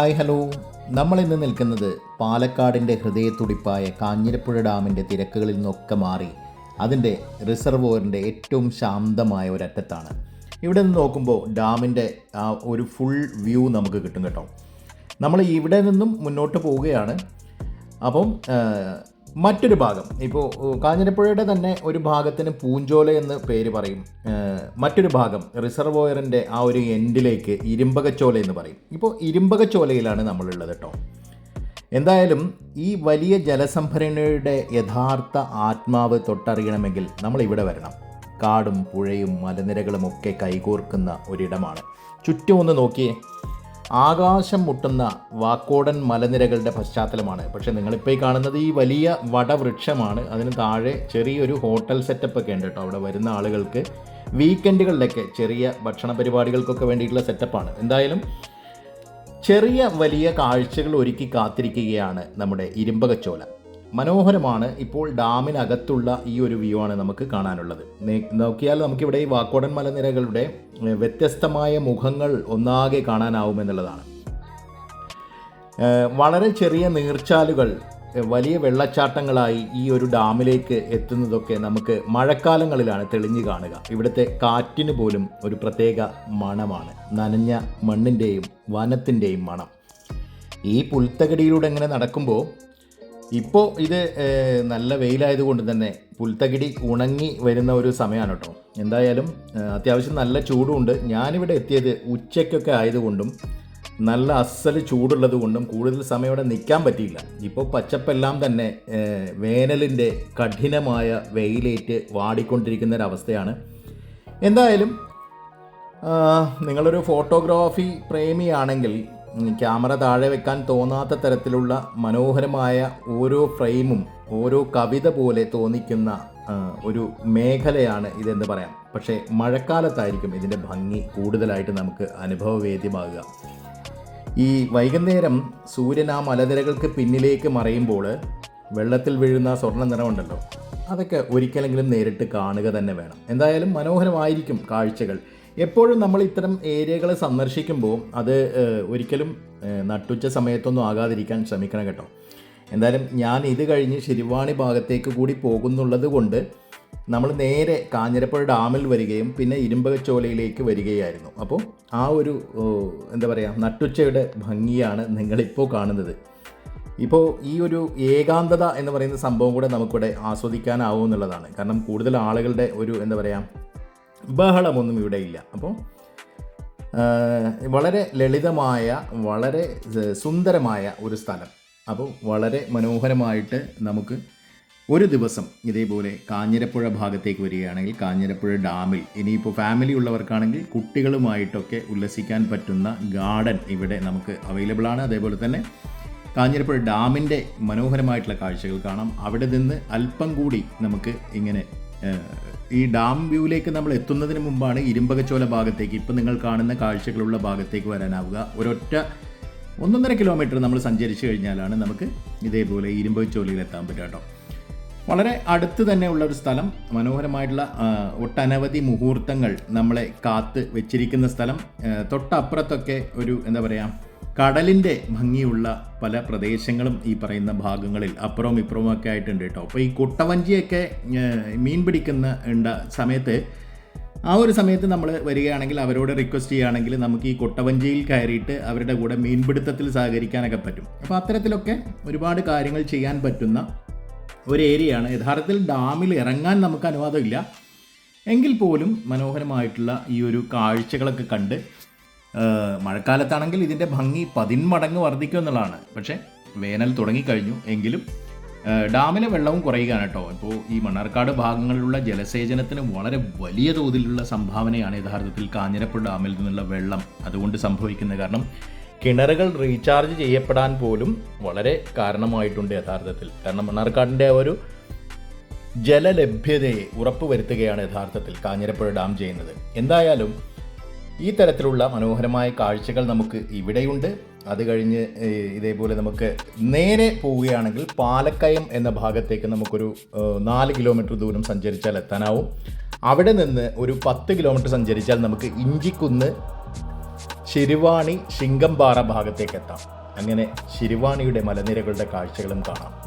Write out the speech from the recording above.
Hi hello. നമ്മളിന്ന് നിൽക്കുന്നത് പാലക്കാടിന്റെ ഹൃദയത്തുടിപ്പായ കാഞ്ഞിരപ്പുഴ ഡാമിന്റെ തിരക്കുകളിൽ നിന്നൊക്കെ മാറി അതിന്റെ റിസർവോറിന്റെ ഏറ്റവും ശാന്തമായ ഒരറ്റത്താണ്. ഇവിടെ നിന്ന് നോക്കുമ്പോൾ ഡാമിന്റെ ആ ഒരു ഫുൾ വ്യൂ നമുക്ക് കിട്ടും കേട്ടോ. നമ്മൾ ഇവിടെ നിന്നും മുന്നോട്ട് പോവുകയാണ്. അപ്പം മറ്റൊരു ഭാഗം. ഇപ്പോൾ കാഞ്ഞിരപ്പുഴയുടെ തന്നെ ഒരു ഭാഗത്തിന് പൂഞ്ചോല എന്ന് പേര് പറയും. മറ്റൊരു ഭാഗം റിസർവോയറിന്റെ ആ ഒരു എൻഡിലേക്ക് ഇരുമ്പകച്ചോല എന്ന് പറയും. ഇപ്പോൾ ഇരുമ്പകച്ചോലയിലാണ് നമ്മളുള്ളത് കേട്ടോ എന്തായാലും ഈ വലിയ ജലസംഭരണിയുടെ യഥാർത്ഥ ആത്മാവ് തൊട്ടറിയണമെങ്കിൽ നമ്മൾ ഇവിടെ വരണം. കാടും പുഴയും മലനിരകളും ഒക്കെ കൈകോർക്കുന്ന ഒരിടമാണ്. ചുറ്റും ഒന്ന് നോക്കിയേ. ആകാശം മുട്ടുന്ന വാക്കോടൻ മലനിരകളുടെ പശ്ചാത്തലമാണ്. പക്ഷേ നിങ്ങളിപ്പോൾ ഈ കാണുന്നത് ഈ വലിയ വടവൃക്ഷമാണ്. അതിന് താഴെ ചെറിയൊരു ഹോട്ടൽ സെറ്റപ്പ് ഒക്കെ ഉണ്ട് കേട്ടോ. അവിടെ വരുന്ന ആളുകൾക്ക് വീക്കെൻഡുകളിലൊക്കെ ചെറിയ ഭക്ഷണ പരിപാടികൾക്കൊക്കെ വേണ്ടിയിട്ടുള്ള സെറ്റപ്പാണ് എന്തായാലും ചെറിയ വലിയ കാഴ്ചകൾ ഒരുക്കി കാത്തിരിക്കുകയാണ് നമ്മുടെ ഇരുമ്പകച്ചോല. മനോഹരമാണ് ഇപ്പോൾ ഡാമിനകത്തുള്ള ഈ ഒരു വ്യൂ ആണ് നമുക്ക് കാണാനുള്ളത്. നോക്കിയാൽ നമുക്കിവിടെ ഈ വാക്കോടൻ മലനിരകളുടെ വ്യത്യസ്തമായ മുഖങ്ങൾ ഒന്നാകെ കാണാനാവുമെന്നുള്ളതാണ് വളരെ ചെറിയ നീർച്ചാലുകൾ വലിയ വെള്ളച്ചാട്ടങ്ങളായി ഈ ഒരു ഡാമിലേക്ക് എത്തുന്നതൊക്കെ നമുക്ക് മഴക്കാലങ്ങളിലാണ് തെളിഞ്ഞു കാണുക. ഇവിടുത്തെ കാറ്റിന് പോലും ഒരു പ്രത്യേക മണമാണ്. നനഞ്ഞ മണ്ണിന്റെയും വനത്തിന്റെയും മണം. ഈ പുൽത്തകടിയിലൂടെ ഇങ്ങനെ നടക്കുമ്പോൾ ഇപ്പോൾ ഇത് നല്ല വെയിലായതുകൊണ്ട് തന്നെ പുൽത്തകിടി ഉണങ്ങി വരുന്ന ഒരു സമയമാണ് കേട്ടോ. എന്തായാലും അത്യാവശ്യം നല്ല ചൂടുമുണ്ട് ഞാനിവിടെ എത്തിയത് ഉച്ചയ്ക്കൊക്കെ ആയതുകൊണ്ടും നല്ല അസൽ ചൂടുള്ളത് കൊണ്ടും കൂടുതൽ സമയം ഇവിടെ നിൽക്കാൻ പറ്റിയില്ല. ഇപ്പോൾ പച്ചപ്പെല്ലാം തന്നെ വേനലിന്റെ കഠിനമായ വെയിലേറ്റ് വാടിക്കൊണ്ടിരിക്കുന്ന ഒരവസ്ഥയാണ് എന്തായാലും നിങ്ങളൊരു ഫോട്ടോഗ്രാഫി പ്രേമിയാണെങ്കിൽ ക്യാമറ താഴെ വെക്കാൻ തോന്നാത്ത തരത്തിലുള്ള മനോഹരമായ ഓരോ ഫ്രെയിമും ഓരോ കവിത പോലെ തോന്നിക്കുന്ന ഒരു മേഖലയാണ് ഇതെന്ന് പറയാം. പക്ഷേ മഴക്കാലത്തായിരിക്കും ഇതിന്റെ ഭംഗി കൂടുതലായിട്ട് നമുക്ക് അനുഭവവേദ്യമാകുക. ഈ വൈകുന്നേരം സൂര്യൻ ആ മലനിരകൾക്ക് പിന്നിലേക്ക് മറയുമ്പോൾ വെള്ളത്തിൽ വീഴുന്ന സ്വർണ നിറമുണ്ടല്ലോ അതൊക്കെ ഒരിക്കലെങ്കിലും നേരിട്ട് കാണുക തന്നെ വേണം. എന്തായാലും മനോഹരമായിരിക്കും കാഴ്ചകൾ. എപ്പോഴും നമ്മൾ ഇത്തരം ഏരിയകളെ സന്ദർശിക്കുമ്പോൾ അത് ഒരിക്കലും നട്ടുച്ച സമയത്തൊന്നും ആകാതിരിക്കാൻ ശ്രമിക്കണം കേട്ടോ. എന്തായാലും ഞാൻ ഇത് കഴിഞ്ഞ് ശിരുവാണി ഭാഗത്തേക്ക് കൂടി പോകുന്നുള്ളത് കൊണ്ട് നമ്മൾ നേരെ കാഞ്ഞിരപ്പുഴ ഡാമിൽ വരികയും പിന്നെ ഇരുമ്പകച്ചോലയിലേക്ക് വരികയായിരുന്നു. അപ്പോൾ ആ ഒരു എന്താ പറയുക നട്ടുച്ചയുടെ ഭംഗിയാണ് നിങ്ങളിപ്പോൾ കാണുന്നത്. ഇപ്പോൾ ഈ ഒരു ഏകാന്തത എന്ന് പറയുന്ന സംഭവം കൂടെ നമുക്കിവിടെ ആസ്വദിക്കാനാവും എന്നുള്ളതാണ് കാരണം കൂടുതൽ ആളുകളുടെ ഒരു എന്താ പറയുക ബഹളമൊന്നും ഇവിടെ ഇല്ല. അപ്പോൾ വളരെ ലളിതമായ വളരെ സുന്ദരമായ ഒരു സ്ഥലം. അപ്പോൾ വളരെ മനോഹരമായിട്ട് നമുക്ക് ഒരു ദിവസം ഇതേപോലെ കാഞ്ഞിരപ്പുഴ ഭാഗത്തേക്ക് വരികയാണെങ്കിൽ കാഞ്ഞിരപ്പുഴ ഡാമിൽ ഇനിയിപ്പോൾ ഫാമിലി ഉള്ളവർക്കാണെങ്കിൽ കുട്ടികളുമായിട്ടൊക്കെ ഉല്ലസിക്കാൻ പറ്റുന്ന ഗാർഡൻ ഇവിടെ നമുക്ക് അവൈലബിൾ ആണ്. അതേപോലെ തന്നെ കാഞ്ഞിരപ്പുഴ ഡാമിന്റെ മനോഹരമായിട്ടുള്ള കാഴ്ചകൾ കാണാം. അവിടെ നിന്ന് അല്പം കൂടി നമുക്ക് ഇങ്ങനെ ഈ ഡാം വ്യൂവിലേക്ക് നമ്മൾ എത്തുന്നതിന് മുമ്പാണ് ഇരുമ്പകച്ചോല ഭാഗത്തേക്ക് ഇപ്പം നിങ്ങൾ കാണുന്ന കാഴ്ചകളുള്ള ഭാഗത്തേക്ക് വരാനാവുക. ഒരൊറ്റ ഒന്നൊന്നര കിലോമീറ്റർ നമ്മൾ സഞ്ചരിച്ചു കഴിഞ്ഞാലാണ് നമുക്ക് ഇതേപോലെ ഇരുമ്പകച്ചോലയിൽ എത്താൻ പറ്റുക കേട്ടോ. വളരെ അടുത്ത് തന്നെ ഉള്ള ഒരു സ്ഥലം മനോഹരമായിട്ടുള്ള ഒട്ടനവധി മുഹൂർത്തങ്ങൾ നമ്മളെ കാത്ത് വെച്ചിരിക്കുന്ന സ്ഥലം. തൊട്ടപ്പുറത്തൊക്കെ ഒരു എന്താ പറയുക കടലിന്റെ ഭംഗിയുള്ള പല പ്രദേശങ്ങളും ഈ പറയുന്ന ഭാഗങ്ങളിൽ അപ്പുറവും ഇപ്പുറവും ഒക്കെ ആയിട്ടുണ്ട് കേട്ടോ. അപ്പോൾ ഈ കുട്ടവഞ്ചിയൊക്കെ മീൻ പിടിക്കുന്ന ഉണ്ട സമയത്ത് ആ ഒരു സമയത്ത് നമ്മൾ വരികയാണെങ്കിൽ അവരോട് റിക്വസ്റ്റ് ചെയ്യുകയാണെങ്കിൽ നമുക്ക് ഈ കൊട്ടവഞ്ചിയിൽ കയറിയിട്ട് അവരുടെ കൂടെ മീൻപിടുത്തത്തിൽ സഹകരിക്കാനൊക്കെ പറ്റും. അപ്പോൾ അത്തരത്തിലൊക്കെ ഒരുപാട് കാര്യങ്ങൾ ചെയ്യാൻ പറ്റുന്ന ഒരു ഏരിയയാണ്. യഥാർത്ഥത്തിൽ ഡാമിൽ ഇറങ്ങാൻ നമുക്ക് അനുവാദമില്ല. എങ്കിൽ പോലും മനോഹരമായിട്ടുള്ള ഈ ഒരു കാഴ്ചകളൊക്കെ കണ്ട് മഴക്കാലത്താണെങ്കിൽ ഇതിന്റെ ഭംഗി പതിന്മടങ്ങ് വർദ്ധിക്കും എന്നുള്ളതാണ്. പക്ഷേ വേനൽ തുടങ്ങിക്കഴിഞ്ഞു. എങ്കിലും ഡാമിലെ വെള്ളവും കുറയുകയാണ് കേട്ടോ. ഇപ്പോൾ ഈ മണ്ണാർക്കാട് ഭാഗങ്ങളിലുള്ള ജലസേചനത്തിന് വളരെ വലിയ തോതിലുള്ള സംഭാവനയാണ് യഥാർത്ഥത്തിൽ കാഞ്ഞിരപ്പുഴ ഡാമിൽ നിന്നുള്ള വെള്ളം അതുകൊണ്ട് സംഭവിക്കുന്നത്. കാരണം കിണറുകൾ റീചാർജ് ചെയ്യപ്പെടാൻ പോലും വളരെ കാരണമായിട്ടുണ്ട് യഥാർത്ഥത്തിൽ. കാരണം മണ്ണാർക്കാടിന്റെ ഒരു ജലലഭ്യതയെ ഉറപ്പുവരുത്തുകയാണ് യഥാർത്ഥത്തിൽ കാഞ്ഞിരപ്പുഴ ഡാം ചെയ്യുന്നത്. എന്തായാലും ഈ തരത്തിലുള്ള മനോഹരമായ കാഴ്ചകൾ നമുക്ക് ഇവിടെയുണ്ട്. അത് കഴിഞ്ഞ് ഇതേപോലെ നമുക്ക് നേരെ പോവുകയാണെങ്കിൽ പാലക്കയം എന്ന ഭാഗത്തേക്ക് നമുക്കൊരു നാല് കിലോമീറ്റർ ദൂരം സഞ്ചരിച്ചാൽ എത്താനാവും. അവിടെ നിന്ന് ഒരു പത്ത് കിലോമീറ്റർ സഞ്ചരിച്ചാൽ നമുക്ക് ഇഞ്ചിക്കുന്ന് ശിരുവാണി ശിങ്കംപാറ ഭാഗത്തേക്ക് എത്താം. അങ്ങനെ ശിരുവാണിയുടെ മലനിരകളുടെ കാഴ്ചകളും കാണാം.